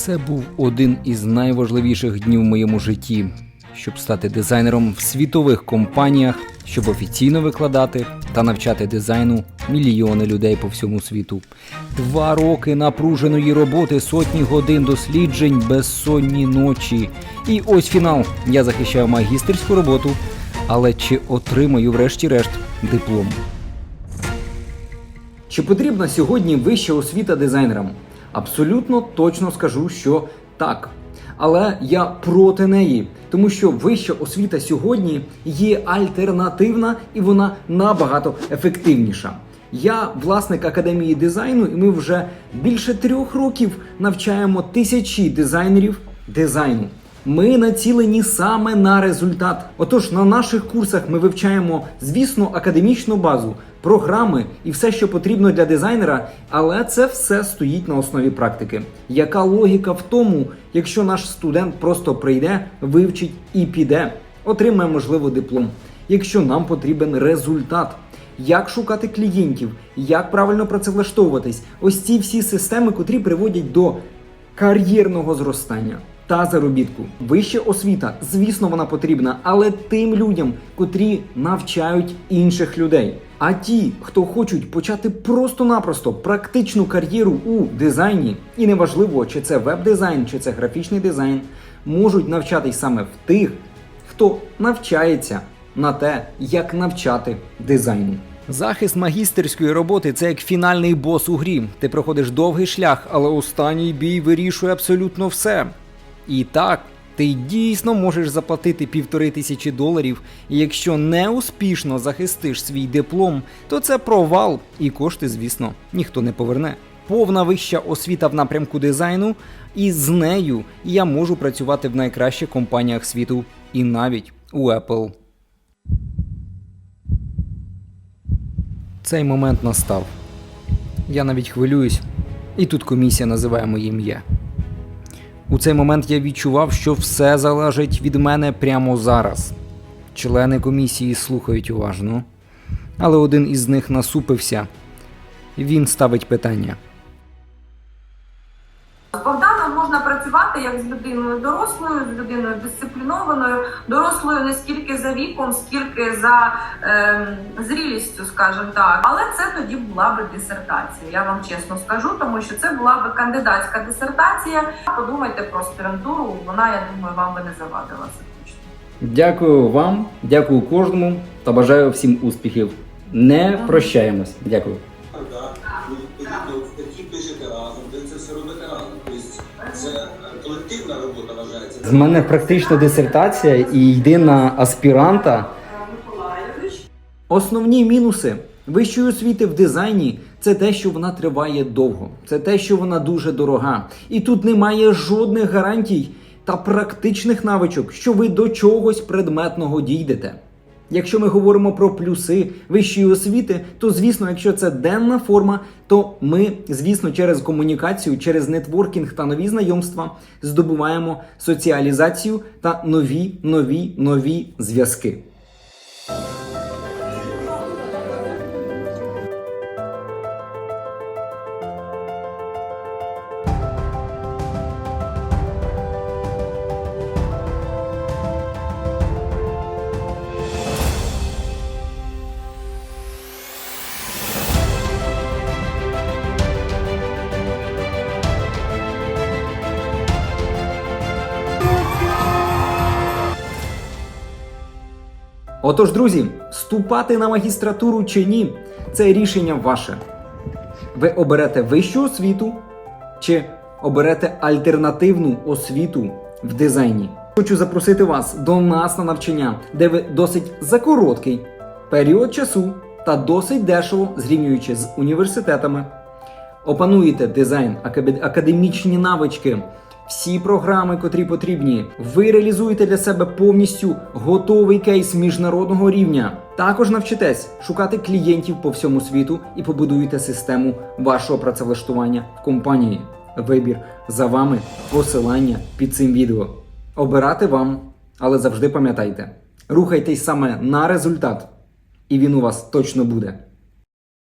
Це був один із найважливіших днів в моєму житті, щоб стати дизайнером в світових компаніях, щоб офіційно викладати та навчати дизайну мільйони людей по всьому світу. Два роки напруженої роботи, сотні годин досліджень, безсонні ночі. І ось фінал. Я захищав магістерську роботу, але чи отримаю врешті-решт диплом? Чи потрібна сьогодні вища освіта дизайнерам? Абсолютно точно скажу, що так. Але я проти неї, тому що вища освіта сьогодні є альтернативна і вона набагато ефективніша. Я власник академії дизайну, і ми вже більше трьох років навчаємо тисячі дизайнерів дизайну. Ми націлені саме на результат. Отож, на наших курсах ми вивчаємо, звісно, академічну базу, програми і все, що потрібно для дизайнера, але це все стоїть на основі практики. Яка логіка в тому, якщо наш студент просто прийде, вивчить і піде, отримає можливо диплом, якщо нам потрібен результат. Як шукати клієнтів, як правильно працевлаштовуватись, ось ці всі системи, котрі приводять до кар'єрного зростання та заробітку. Вища освіта, звісно, вона потрібна, але тим людям, котрі навчають інших людей. А ті, хто хочуть почати просто-напросто практичну кар'єру у дизайні, і неважливо, чи це веб-дизайн, чи це графічний дизайн, можуть навчатись саме в тих, хто навчається на те, як навчати дизайну. Захист магістерської роботи це як фінальний бос у грі. Ти проходиш довгий шлях, але останній бій вирішує абсолютно все. І так, ти дійсно можеш заплатити півтори тисячі доларів, і якщо не успішно захистиш свій диплом, то це провал, і кошти, звісно, ніхто не поверне. Повна вища освіта в напрямку дизайну, і з нею я можу працювати в найкращих компаніях світу і навіть у Apple. Цей момент настав. Я навіть хвилююсь, і тут комісія називає моє ім'я. У цей момент я відчував, що все залежить від мене прямо зараз. Члени комісії слухають уважно, але один із них насупився. Він ставить питання. Працювати як з людиною дорослою, з людиною дисциплінованою, дорослою не скільки за віком, скільки за ем, зрілістю, скажімо так. Але це тоді була би дисертація. Я вам чесно скажу, тому що це була би кандидатська дисертація. Подумайте про аспірантуру, вона, я думаю, вам би не завадила це точно. Дякую вам, дякую кожному та бажаю всім успіхів. Не прощаємось. Дякую. З мене практична дисертація і йди на аспіранта. Основні мінуси вищої освіти в дизайні це те, що вона триває довго, це те, що вона дуже дорога. І тут немає жодних гарантій та практичних навичок, що ви до чогось предметного дійдете. Якщо ми говоримо про плюси вищої освіти, то звісно, якщо це денна форма, то ми, звісно, через комунікацію, через нетворкінг та нові знайомства здобуваємо соціалізацію та нові, нові, нові зв'язки. Отож, друзі, вступати на магістратуру чи ні, це рішення ваше. Ви оберете вищу освіту чи оберете альтернативну освіту в дизайні. Хочу запросити вас до нас на навчання, де ви досить за короткий період часу та досить дешево зрівнюючи з університетами. Опануєте дизайн, акаде- академічні навички, всі програми, котрі потрібні. Ви реалізуєте для себе повністю готовий кейс міжнародного рівня. Також навчитесь шукати клієнтів по всьому світу і побудуєте систему вашого працевлаштування в компанії. Вибір за вами, посилання під цим відео. Обирати вам, але завжди пам'ятайте, рухайтесь саме на результат, і він у вас точно буде.